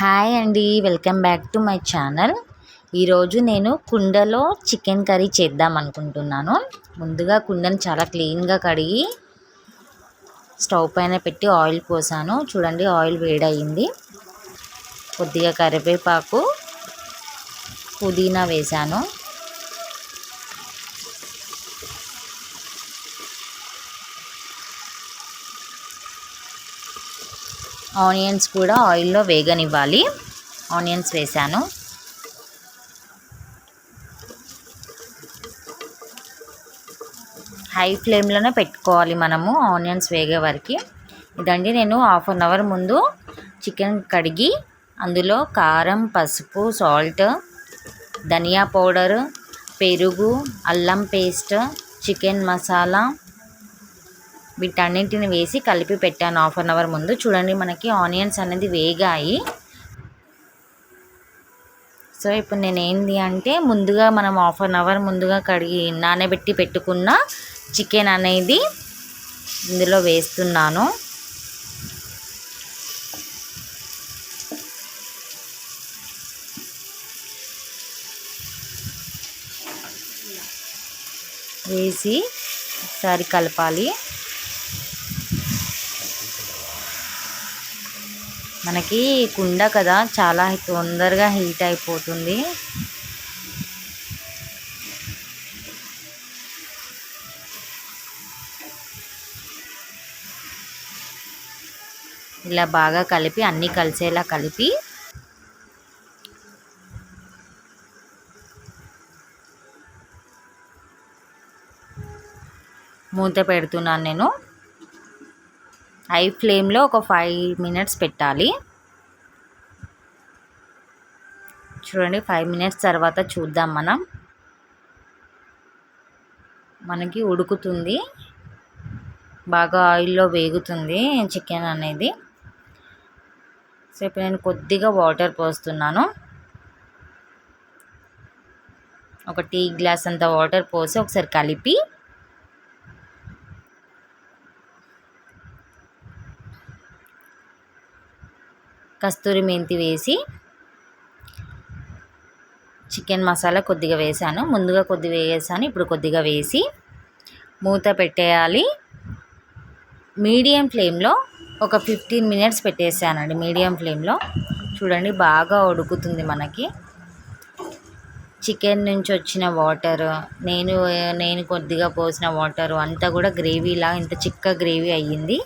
Hi అండి welcome back to my channel ఈరోజు నేను కుండలో చికెన్ కర్రీ చేద్దాం అనుకుంటున్నాను. ముందుగా కుండను చాలా క్లీన్గా కడిగి స్టవ్ పైన పెట్టి ఆయిల్ పోసాను. చూడండి ఆయిల్ వేడయింది. కొద్దిగా కరివేపాకు పుదీనా వేసాను. ఆనియన్స్ కూడా ఆయిల్లో వేగనివ్వాలి. ఆనియన్స్ వేసాను. హై ఫ్లేమ్లోనే పెట్టుకోవాలి మనము ఆనియన్స్ వేగే వరకు. ఇదండి నేను హాఫ్ అన్ అవర్ ముందు చికెన్ కడిగి అందులో కారం పసుపు సాల్ట్ ధనియా పౌడర్ పెరుగు అల్లం పేస్ట్ చికెన్ మసాలా వీటన్నింటిని వేసి కలిపి పెట్టాను హాఫ్ అన్ అవర్ ముందు. చూడండి మనకి ఆనియన్స్ అనేది వేగాయి. సో ఇప్పుడు నేను ఏంటి అంటే ముందుగా మనం హాఫ్ అన్ అవర్ ముందుగా కడిగి నానబెట్టి పెట్టుకున్న చికెన్ అనేది ఇందులో వేస్తున్నాను. వేసి ఒకసారి కలపాలి. మనకి కుండ కదా చాలా తొందరగా హీట్ అయిపోతుంది. ఇలా బాగా కలిపి అన్నీ కలిసేలా కలిపి మూత పెడుతున్నాను నేను. హై ఫ్లేమ్లో ఒక ఫైవ్ మినిట్స్ పెట్టాలి. చూడండి ఫైవ్ మినిట్స్ తర్వాత చూద్దాం మనం. మనకి ఉడుకుతుంది. బాగా ఆయిల్లో వేగుతుంది చికెన్ అనేది. సో ఇప్పుడు నేను కొద్దిగా వాటర్ పోస్తున్నాను. ఒక టీ గ్లాస్ అంత వాటర్ పోసి ఒకసారి కలిపి కస్తూరి మెంతి వేసి చికెన్ మసాలా కొద్దిగా వేసాను. ముందుగా కొద్దిగా వేసాను ఇప్పుడు కొద్దిగా వేసి మూత పెట్టేయాలి. మీడియం ఫ్లేమ్లో ఒక ఫిఫ్టీన్ మినిట్స్ పెట్టేసానండి మీడియం ఫ్లేమ్లో. చూడండి బాగా ఉడుకుతుంది మనకి. చికెన్ నుంచి వచ్చిన వాటర్ నేను నేను కొద్దిగా పోసిన వాటర్ అంతా కూడా గ్రేవీలా ఇంత చిక్క గ్రేవీ అయ్యింది.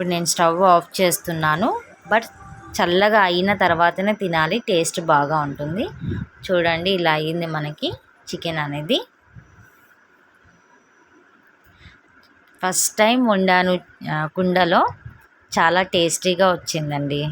ఇప్పుడు నేను స్టవ్ ఆఫ్ చేస్తున్నాను. బట్ చల్లగా అయిన తర్వాతనే తినాలి. టేస్ట్ బాగా ఉంటుంది. చూడండి ఇలా అయ్యింది మనకి చికెన్ అనేది. ఫస్ట్ టైం వండాను కుండలో. చాలా టేస్టీగా వచ్చిందండి.